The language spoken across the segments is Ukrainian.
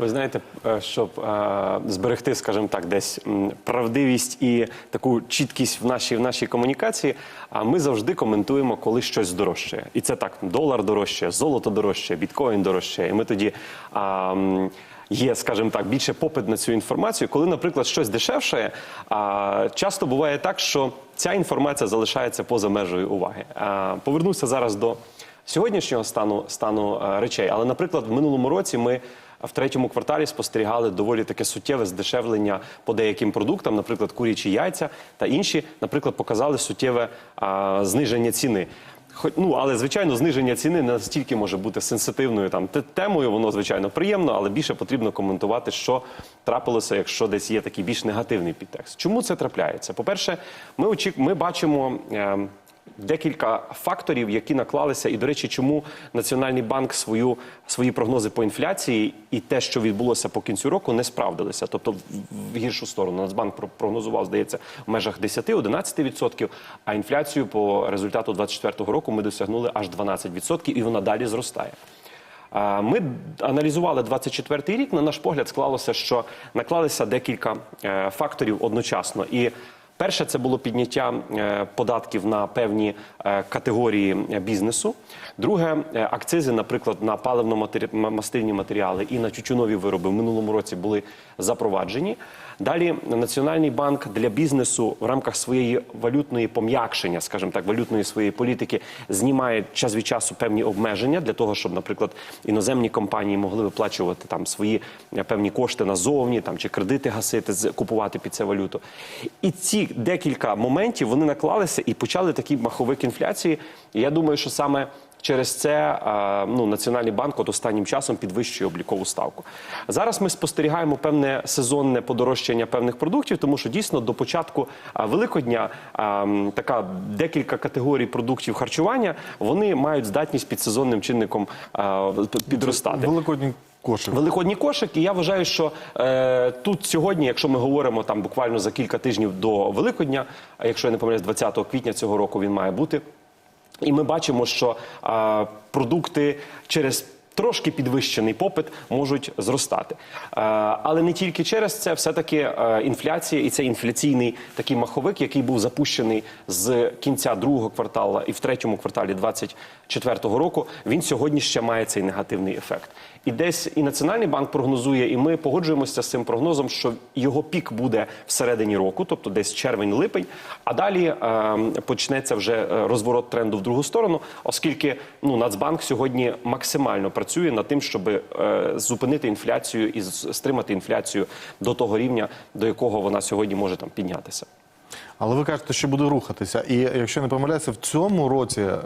Ви знаєте, е, щоб е, зберегти, скажімо так, десь правдивість і таку чіткість в нашій в нашій комунікації, а ми завжди коментуємо, коли щось дорожчає. І це так: долар дорожчає, золото дорожчає, біткоін дорожчає. І ми тоді а, є, скажімо так, більше попит на цю інформацію. Коли, наприклад, щось дешевшає, а, часто буває так, що ця інформація залишається поза межею уваги. Повернуся зараз до сьогоднішнього стану стану е, речей. Але, наприклад, в минулому році ми. В третьому кварталі спостерігали доволі таке суттєве здешевлення по деяким продуктам, наприклад, курячі яйця та інші, наприклад, показали суттєве а, зниження ціни. Ну, але звичайно, зниження ціни не настільки може бути сенситивною там темою. Воно звичайно приємно, але більше потрібно коментувати, що трапилося, якщо десь є такий більш негативний підтекст. Чому це трапляється? По перше, ми очік... ми бачимо. Е... Декілька факторів, які наклалися, і до речі, чому Національний банк свою свої прогнози по інфляції і те, що відбулося по кінцю року, не справдилися. Тобто, в- гіршу сторону Нацбанк прогнозував, здається, в межах 10-11%, а інфляцію по результату 2024 року ми досягнули аж 12%, і вона далі зростає. Ми аналізували 24-й рік. На наш погляд склалося, що наклалися декілька е, факторів одночасно. І перше це було підняття е, податків на певні е, категорії е, бізнесу. Друге, е, акцизи, наприклад, на паливно-мастильні матеріали і на тютюнові вироби в минулому році були запроваджені. Далі Національний банк для бізнесу в рамках своєї валютної пом'якшення, скажімо так, валютної своєї політики знімає час від часу певні обмеження для того, щоб, наприклад, іноземні компанії могли виплачувати там свої е, певні кошти назовні, там чи кредити гасити, купувати під це валюту. І ці декілька моментів вони наклалися і почали такий маховик інфляції. І я думаю, що саме Через це е, ну, Національний банк от останнім часом підвищує облікову ставку. Зараз ми спостерігаємо певне сезонне подорожчання певних продуктів, тому що дійсно до початку е, Великодня е, така декілька категорій продуктів харчування вони мають здатність під сезонним чинником підростати. Великодній кошик. Великодній кошик, і я вважаю, що е, тут сьогодні, якщо ми говоримо там буквально за кілька тижнів до Великодня, якщо я не помиляюсь, 20 квітня цього року він має бути. І ми бачимо, що а, продукти через трошки підвищений попит можуть зростати. Але не тільки через це, все-таки е, інфляція і це інфляційний такий маховик, який був запущений з кінця другого кварталу і в третьому кварталі 2024 року, він сьогодні ще має цей негативний ефект. І десь і Національний банк прогнозує, і ми погоджуємося з цим прогнозом, що його пік буде всередині року, тобто десь червень-липень, а далі е, почнеться вже е, розворот тренду в другу сторону, оскільки ну Нацбанк сьогодні максимально працює над тим, щоб е, зупинити інфляцію і стримати інфляцію до того рівня, до якого вона сьогодні може там піднятися. Але ви кажете, що буде рухатися. І якщо не помиляюся, в цьому році е,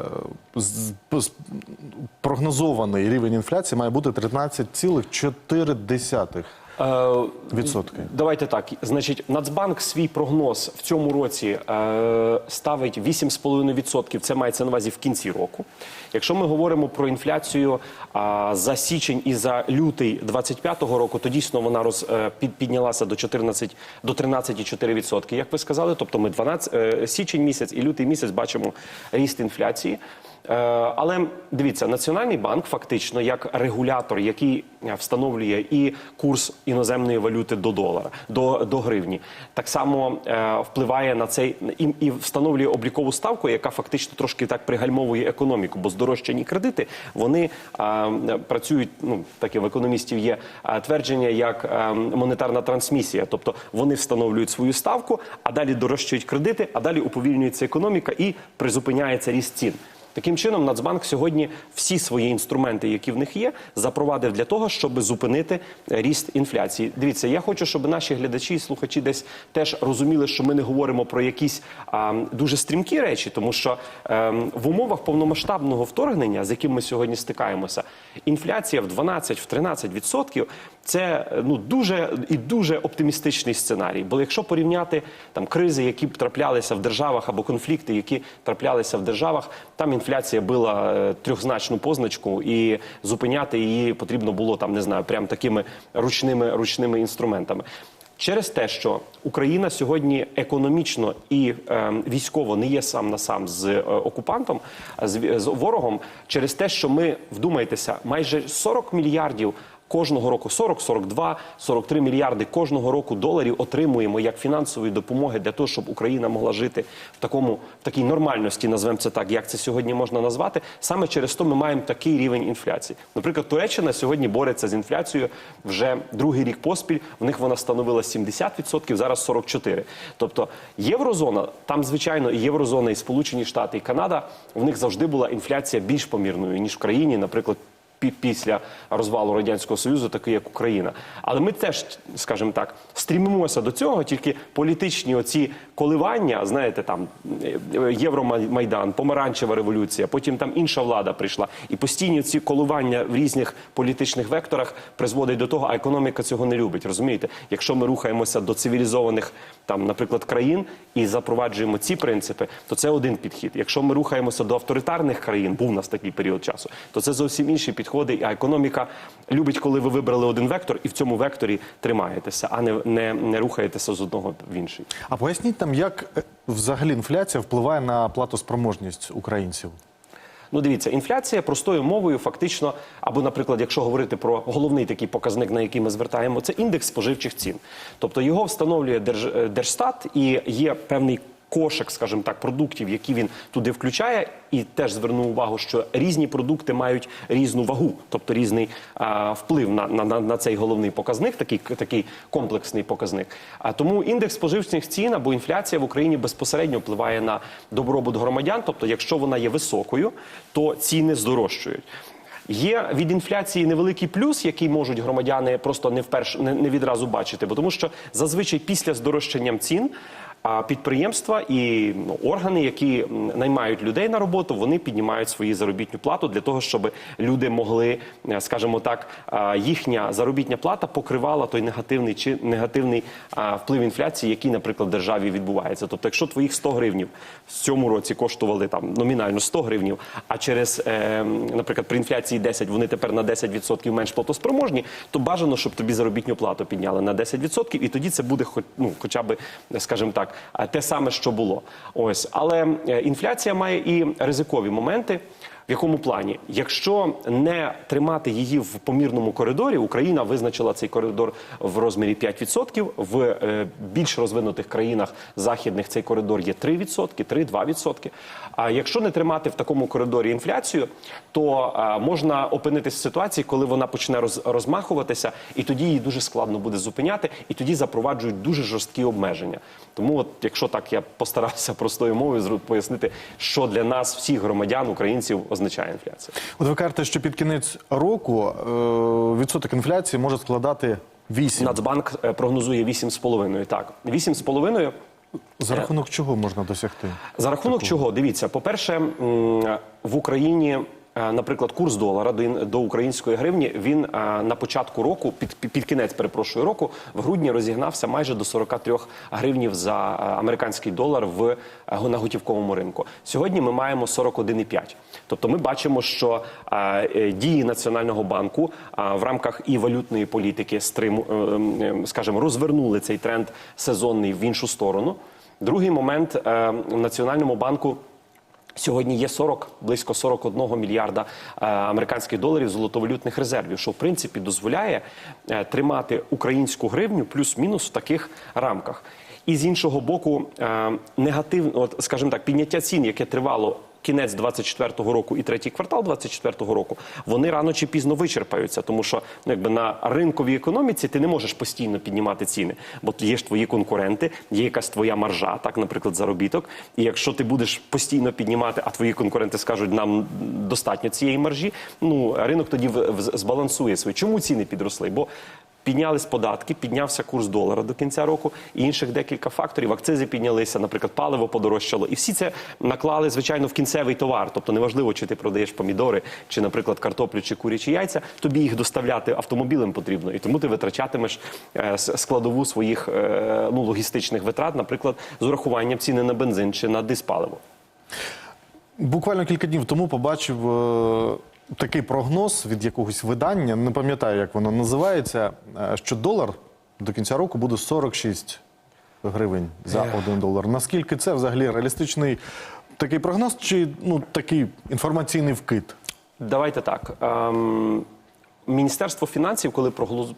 прогнозований рівень інфляції має бути 13,4%. Е, Відсотки. Давайте так. Значить, Нацбанк свій прогноз в цьому році е, ставить 8,5%. Це мається на увазі в кінці року. Якщо ми говоримо про інфляцію а, за січень і за лютий 25-го року, то дійсно вона роз, е, під, піднялася до 14, до 13,4%, як ви сказали. Тобто ми 12, е, січень місяць і лютий місяць бачимо ріст інфляції. Е, Але дивіться, Національний банк фактично як регулятор, який е, встановлює і курс іноземної валюти до долара, до, до гривні, так само е, впливає на цей і, і встановлює облікову ставку, яка фактично трошки так пригальмовує економіку, бо здорожчані кредити вони е, працюють. Ну таке в економістів є твердження як монетарна трансмісія, тобто вони встановлюють свою ставку, а далі дорожчають кредити, а далі уповільнюється економіка і призупиняється ріст цін. Таким чином, Нацбанк сьогодні всі свої інструменти, які в них є, запровадив для того, щоб зупинити ріст інфляції. Дивіться, я хочу, щоб наші глядачі і слухачі десь теж розуміли, що ми не говоримо про якісь а, дуже стрімкі речі, тому що ем, в умовах повномасштабного вторгнення, з яким ми сьогодні стикаємося, інфляція в 12-13% відсотків це ну дуже і дуже оптимістичний сценарій. Бо якщо порівняти там кризи, які траплялися в державах або конфлікти, які траплялися в державах, там інфляція била е, трьохзначну позначку, і зупиняти її потрібно було там, не знаю, прям такими ручними ручними інструментами. Через те, що Україна сьогодні економічно і е, військово не є сам на сам з е, окупантом, з, з ворогом, через те, що ми вдумайтеся, майже 40 мільярдів кожного року 40, 42, 43 мільярди кожного року доларів отримуємо як фінансової допомоги для того, щоб Україна могла жити в такому в такій нормальності, назвемо це так, як це сьогодні можна назвати. Саме через то ми маємо такий рівень інфляції. Наприклад, Туреччина сьогодні бореться з інфляцією вже другий рік поспіль. В них вона становила 70%, зараз 44%. Тобто єврозона, там звичайно і єврозона, і Сполучені Штати, і Канада. В них завжди була інфляція більш помірною ніж в країні, наприклад. Пі- Після розвалу радянського союзу, такий як Україна, але ми теж, скажімо так, стрімимося до цього. Тільки політичні оці коливання, знаєте, там е, Євромайдан, помаранчева революція, потім там інша влада прийшла, і постійні ці коливання в різних політичних векторах призводять до того, а економіка цього не любить. Розумієте, якщо ми рухаємося до цивілізованих там, наприклад, країн і запроваджуємо ці принципи, то це один підхід. Якщо ми рухаємося до авторитарних країн, був у нас такий період часу, то це зовсім інші підходи. А економіка любить, коли ви вибрали один вектор і в цьому векторі тримаєтеся, а не, не, не рухаєтеся з одного в інший. А поясніть нам, як е, взагалі інфляція впливає на платоспроможність українців? Ну, дивіться, інфляція простою мовою, фактично, або, наприклад, якщо говорити про головний такий показник, на який ми звертаємо, це індекс споживчих цін. Тобто його встановлює Держ, е, Держстат і є певний. Кошик, скажімо так, продуктів, які він туди включає, і теж звернув увагу, що різні продукти мають різну вагу, тобто різний а, вплив на, на, на, цей головний показник, такий, такий комплексний показник. А тому індекс споживчих цін або інфляція в Україні безпосередньо впливає на добробут громадян. Тобто, якщо вона є високою, то ціни здорожчують. Є від інфляції невеликий плюс, який можуть громадяни просто не вперше не, не відразу бачити, бо тому що зазвичай після здорожчанням цін. А підприємства і ну, органи, які наймають людей на роботу, вони піднімають свою заробітну плату для того, щоб люди могли, е, скажімо так, їхня заробітня плата покривала той негативний чи негативний вплив інфляції, який, наприклад, в державі відбувається. Тобто, якщо твоїх 100 гривнів в цьому році коштували там номінально 100 гривнів, а через, е, наприклад, при інфляції 10 вони тепер на 10% менш платоспроможні, то бажано, щоб тобі заробітну плату підняли на 10%, і тоді це буде ну, хоча б, скажімо так, а, те саме, що було. Ось, але е, інфляція має і ризикові моменти. В якому плані, якщо не тримати її в помірному коридорі, Україна визначила цей коридор в розмірі 5%, В е, більш розвинутих країнах західних цей коридор є 3%, 3-2%. А якщо не тримати в такому коридорі інфляцію, то е, можна опинитися в ситуації, коли вона почне роз, розмахуватися, і тоді її дуже складно буде зупиняти, і тоді запроваджують дуже жорсткі обмеження. Тому, от, якщо так я постарався простою мовою пояснити, що для нас, всіх громадян, українців, означає інфляція. От ви кажете, що під кінець року е, відсоток інфляції може складати 8. Нацбанк е, прогнозує 8,5. Так, 8,5 За рахунок чого можна досягти? За рахунок чого? Дивіться, по-перше, в Україні. Е, Наприклад, курс долара до, української гривні він е, на початку року, під, під, кінець перепрошую року, в грудні розігнався майже до 43 гривнів за е, американський долар в на готівковому ринку. Сьогодні ми маємо 41,5. Тобто ми бачимо, що дії Національного банку в рамках і валютної політики стриму, е, скажімо, розвернули цей тренд сезонний в іншу сторону. Другий момент Національному банку. Сьогодні є 40, близько 41 мільярда е, американських доларів золотовалютних резервів, що в принципі дозволяє е, тримати українську гривню плюс-мінус в таких рамках. І з іншого боку, е, негативно, от, скажімо так, підняття цін, яке тривало. Кінець 24-го року і третій квартал 24-го року вони рано чи пізно вичерпаються, тому що ну, якби на ринковій економіці ти не можеш постійно піднімати ціни, бо є ж твої конкуренти, є якась твоя маржа, так, наприклад, заробіток. І якщо ти будеш постійно піднімати, а твої конкуренти скажуть, нам достатньо цієї маржі, ну ринок тоді збалансує свої. Чому ціни підросли? Бо Піднялись податки, піднявся курс долара до кінця року, і інших декілька факторів. Акцизи піднялися, наприклад, паливо подорожчало. І всі це наклали, звичайно, в кінцевий товар. Тобто неважливо, чи ти продаєш помідори, чи, наприклад, картоплю, чи курячі яйця, тобі їх доставляти автомобілем потрібно. І тому ти витрачатимеш е, складову своїх е, ну, логістичних витрат, наприклад, з урахуванням ціни на бензин чи на диспаливо. Буквально кілька днів тому побачив е, такий прогноз від якогось видання, не пам'ятаю, як воно називається, е, що долар до кінця року буде 46 гривень за один долар. Наскільки це взагалі реалістичний такий прогноз, чи ну такий інформаційний вкид? Давайте так. Ем, Міністерство фінансів, коли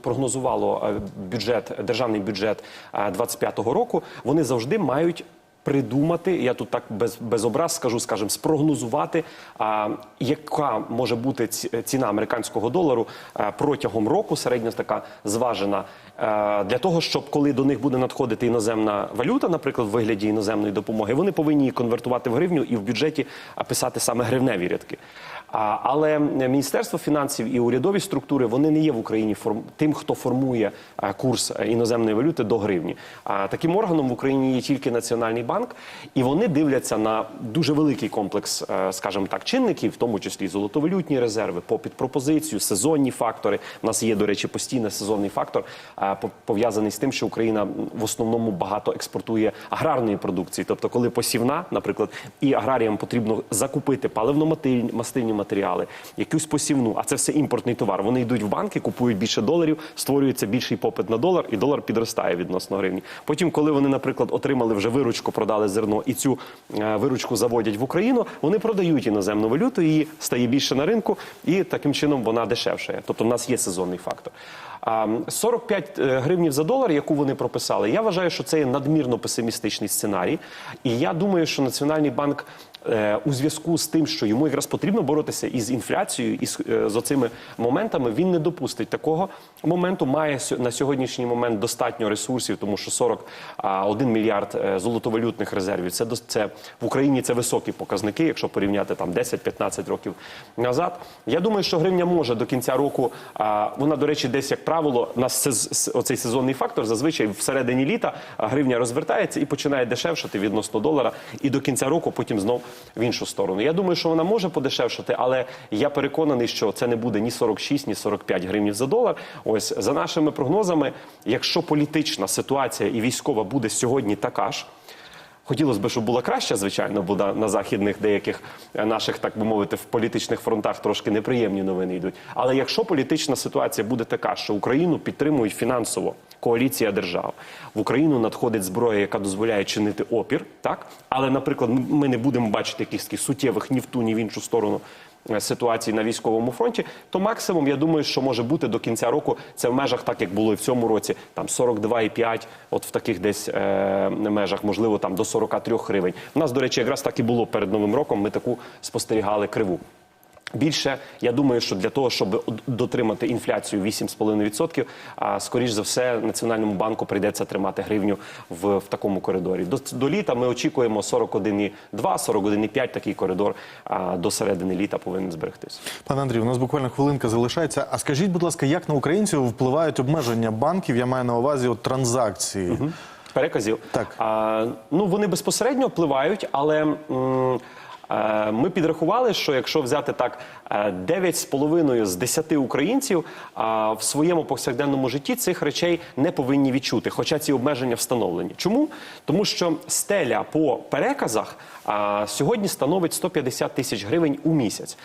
прогнозувало е, бюджет, державний бюджет 25-го року, вони завжди мають. Придумати, я тут так без, без образ скажу, скажімо, спрогнозувати, а, яка може бути ціна американського долару а, протягом року, середньо така зважена, а, для того, щоб коли до них буде надходити іноземна валюта, наприклад, в вигляді іноземної допомоги, вони повинні її конвертувати в гривню і в бюджеті писати саме гривневі рядки. А, Але Міністерство фінансів і урядові структури вони не є в Україні форм... тим, хто формує а, курс е, іноземної валюти до гривні. А таким органом в Україні є тільки Національний банк, і вони дивляться на дуже великий комплекс, е, скажімо так, чинників, в тому числі золотовалютні резерви, попит пропозицію, сезонні фактори. У нас є, до речі, постійний сезонний фактор, е, по- пов'язаний з тим, що Україна в основному багато експортує аграрної продукції. Тобто, коли посівна, наприклад, і аграріям потрібно закупити паливно-мастильні матеріали, якусь посівну, а це все імпортний товар. Вони йдуть в банки, купують більше доларів, створюється більший попит на долар, і долар підростає відносно гривні. Потім, коли вони, наприклад, отримали вже виручку, продали зерно і цю е, виручку заводять в Україну, вони продають іноземну валюту, її стає більше на ринку, і таким чином вона дешевшає. Тобто, в нас є сезонний фактор. А, 45 гривнів за долар, яку вони прописали, я вважаю, що це є надмірно песимістичний сценарій. І я думаю, що Національний банк е, у зв'язку з тим, що йому якраз потрібно боротися із інфляцією і з, е, оцими моментами, він не допустить такого моменту. Має на сьогоднішній момент достатньо ресурсів, тому що 41 мільярд е, золотовалютних резервів. Це це в Україні це високі показники, якщо порівняти там 10-15 років назад. Я думаю, що гривня може до кінця року. Вона, до речі, десь як правило, нас оцей сезонний фактор зазвичай всередині літа гривня розвертається і починає дешевшати відносно долара, і до кінця року потім знов в іншу сторону. Я думаю, що вона може подешевшати, але я переконаний, що це не буде ні 46, ні 45 гривнів за долар. Ось за нашими прогнозами, якщо політична ситуація і військова буде сьогодні така ж. Хотілося б, щоб була краща, звичайно, бо на, на західних деяких е, наших, так би мовити, в політичних фронтах трошки неприємні новини йдуть. Але якщо політична ситуація буде така, що Україну підтримують фінансово коаліція держав, в Україну надходить зброя, яка дозволяє чинити опір, так але, наприклад, ми не будемо бачити якихось суттєвих ні в ту, ні в іншу сторону е, ситуації на військовому фронті, то максимум, я думаю, що може бути до кінця року це в межах, так як було і в цьому році, там 42,5, от в таких десь е, межах, можливо, там до 43 гривень. У нас, до речі, якраз так і було перед новим роком. Ми таку спостерігали криву. Більше я думаю, що для того, щоб дотримати інфляцію 8,5%, а скоріш за все Національному банку прийдеться тримати гривню в, в такому коридорі. До, до літа ми очікуємо 41,2, 41,5 такий коридор а, до середини літа повинен зберегтися. Пане Андрію, у нас буквально хвилинка залишається. А скажіть, будь ласка, як на українців впливають обмеження банків? Я маю на увазі от, транзакції. Переказів. Так. А, ну, вони безпосередньо впливають, але. м, Ми підрахували, що якщо взяти так е, 9,5 з 10 українців в своєму повсякденному житті цих речей не повинні відчути, хоча ці обмеження встановлені. Чому? Тому що стеля по переказах сьогодні становить 150 тисяч гривень у місяць.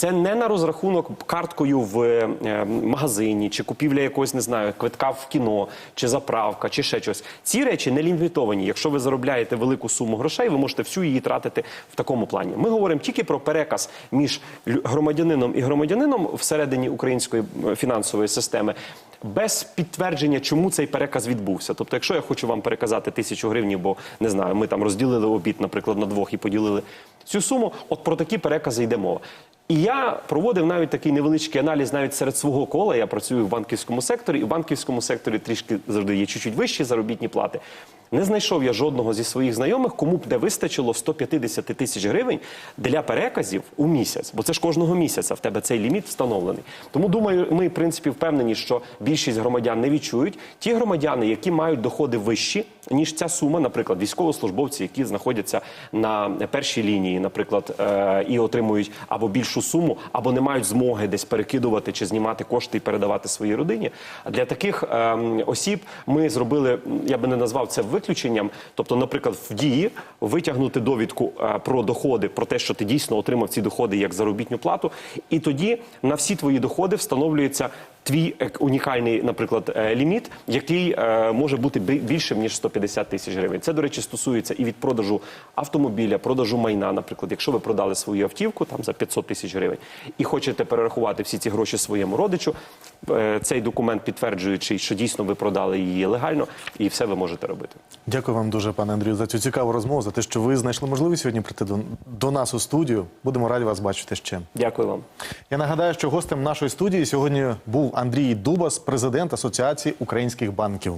Це не на розрахунок карткою в е, магазині, чи купівля якогось, не знаю, квитка в кіно, чи заправка, чи ще щось. Ці речі не лімітовані. Якщо ви заробляєте велику суму грошей, ви можете всю її тратити в такому плані. Ми говоримо тільки про переказ між громадянином і громадянином всередині української е, фінансової системи. Без підтвердження, чому цей переказ відбувся. Тобто, якщо я хочу вам переказати тисячу гривень, бо не знаю, ми там розділили обід, наприклад, на двох і поділили цю суму, от про такі перекази йде мова. І я проводив навіть такий невеличкий аналіз навіть серед свого кола. Я працюю в банківському секторі, і в банківському секторі трішки завжди є чуть-чуть вищі заробітні плати. Не знайшов я жодного зі своїх знайомих, кому б не вистачило 150 тисяч гривень для переказів у місяць, бо це ж кожного місяця в тебе цей ліміт встановлений. Тому думаю, ми в принципі впевнені, що більшість громадян не відчують. Ті громадяни, які мають доходи вищі ніж ця сума, наприклад, військовослужбовці, які знаходяться на першій лінії, наприклад, е, і отримують або більшу суму, або не мають змоги десь перекидувати чи знімати кошти і передавати своїй родині. Для таких ем, осіб ми зробили, я би не назвав це виключенням. Тобто, наприклад, в дії витягнути довідку е, про доходи, про те, що ти дійсно отримав ці доходи як заробітну плату, і тоді на всі твої доходи встановлюється твій е, унікальний, наприклад, е, ліміт, який е, може бути бі- більшим ніж 150 тисяч гривень. Це, до речі, стосується і від продажу автомобіля, продажу майна. Наприклад, якщо ви продали свою автівку там за 500 тисяч гривень і хочете перерахувати всі ці гроші своєму родичу, цей документ підтверджуючий, що дійсно ви продали її легально, і все ви можете робити. Дякую вам дуже, пане Андрію, за цю цікаву розмову, за те, що ви знайшли можливість сьогодні прийти до, до нас у студію. Будемо раді вас бачити ще. Дякую вам. Я нагадаю, що гостем нашої студії сьогодні був Андрій Дубас, президент Асоціації українських банків.